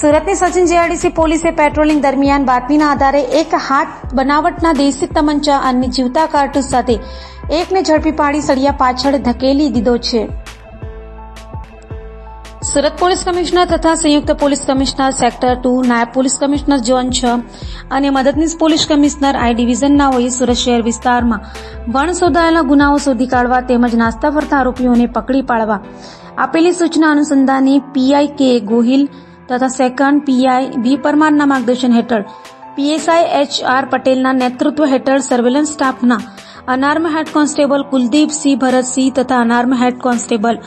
સુરતની સચિન જેઆરડીસી પોલીસે પેટ્રોલિંગ દરમિયાન બાતમીના આધારે એક હાથ બનાવટના દેશી તમંચા અને જીવતા કારતૂસ સાથે એકને ઝડપી પાડી સળિયા પાછળ ધકેલી દીધો છે. સુરત પોલીસ કમિશનર તથા સંયુક્ત પોલીસ કમિશનર સેક્ટર ટુ, નાયબ પોલીસ કમિશનર ઝોન છ અને મદદનીશ પોલીસ કમિશનર આઈ ડિવિઝનનાઓએ સુરત શહેર વિસ્તારમાં વણ શોધાયેલા ગુનાઓ શોધી કાઢવા તેમજ નાસ્તા ફરતા આરોપીઓને પકડી પાડવા આપેલી સૂચના અનુસંધાને પીઆઈ કે ગોહિલ તથા સેકન્ડ પીઆઈ વી પરમારના માર્ગદર્શન હેઠળ પીએસઆઈ એચ આર પટેલના નેતૃત્વ હેઠળ સર્વેલન્સ સ્ટાફના unarm head constable Kuldeepsinh Bharatsinh તથા unarm head constable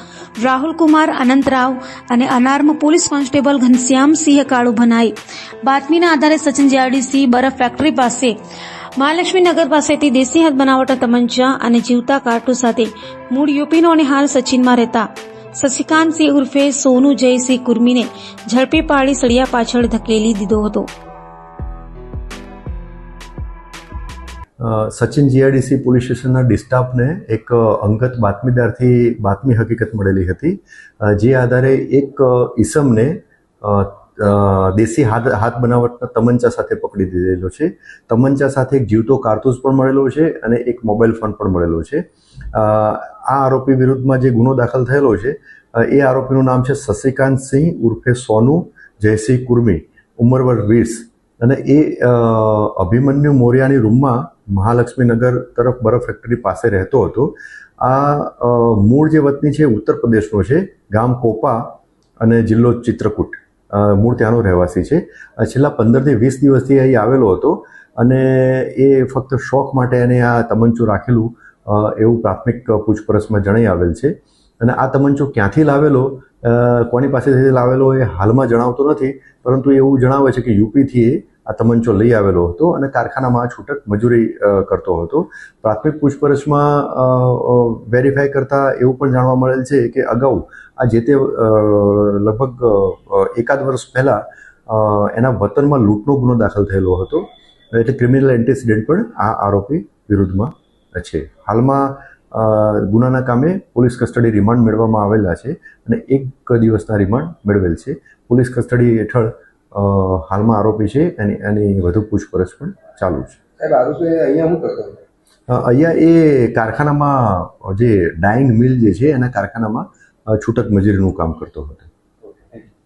Rahulkumar Anantrao અને unarm police constable Ghanshyamsinh Kalubhai બાતમીના આધારે સચિન જીઆરડીસી બરફ ફેક્ટરી પાસે, મહાલક્ષ્મી નગર પાસેથી દેશી હાથ બનાવટા તમંચા અને જીવતા કારતૂસ સાથે મૂળ યુપીનો અને હાલ સચિનમાં રહેતા. શશિકાંતસિંહ ઉર્ફે સોનુ જયસિંહ કુર્મીને ઝડપી પાડી સળિયા પાછળ ધકેલી દીધો હતો. સચિન જીઆરડીસી પોલીસ સ્ટેશનના ડિસ્ટાફને એક અંગત બાતમીદારથી બાતમી હકીકત મળેલી હતી. જે આધારે એક ઈસમને દેશી હાથ હાથ બનાવટના તમંચા સાથે પકડી દીધેલો છે. તમંચા સાથે એક જીવતો કારતૂસ પણ મળેલો છે અને એક મોબાઈલ ફોન પણ મળેલો છે. આ આરોપી વિરુદ્ધમાં જે ગુનો દાખલ થયેલો છે એ આરોપીનું નામ છે શશિકાંત સિંહ ઉર્ફે સોનુ જયસિંહ કુર્મી ઉંમર વર્ષ વીસ. અને એ અભિમન્યુ મોર્યાની રૂમમાં મહાલક્ષ્મી નગર તરફ બરફ ફેક્ટરી પાસે રહેતો હતો. આ મૂળ જે વતની છે ઉત્તર પ્રદેશનો છે, ગામ કોપા અને જિલ્લો ચિત્રકૂટ. મૂળ ત્યાંનો રહેવાસી છે. છેલ્લા પંદરથી વીસ દિવસથી અહીં આવેલો હતો અને એ ફક્ત શોખ માટે એને આ તમંચું રાખેલું એવું પ્રાથમિક પૂછપરછમાં જણાઈ આવેલ છે. અને આ તમંચો ક્યાંથી લાવેલો? કોની પાસેથી લાવેલો એ હાલમાં જણાવતો નથી, પરંતુ એવું જણાવે છે કે યુપીથી એ આ તમંચો લઈ આવેલો હતો અને કારખાનામાં છૂટક મજૂરી કરતો હતો. પ્રાથમિક પૂછપરછમાં વેરીફાઈ કરતા એવું પણ જાણવા મળેલ છે કે અગાઉ આ જે તે લગભગ એકાદ વર્ષ પહેલાં એના વતનમાં લૂંટનો ગુનો દાખલ થયેલો હતો. એટલે ક્રિમિનલ એન્ટીસિડન્ટ પણ આ આરોપી વિરુદ્ધમાં છે. હાલમાં ગુનાના કામે પોલીસ કસ્ટડી રિમાન્ડ મેળવવામાં આવેલા છે અને એક દિવસના રિમાન્ડ મેળવેલ છે. પોલીસ કસ્ટડી હેઠળ હાલમાં આરોપી છે એની એની વધુ પૂછપરછ પણ ચાલુ છે. સાહેબ આરોપી અહીંયા શું કરતો અહીંયા એ કારખાનામાં જે ડાઇંગ મિલ જે છે એના કારખાનામાં છૂટક મજૂરીનું કામ કરતો હતો.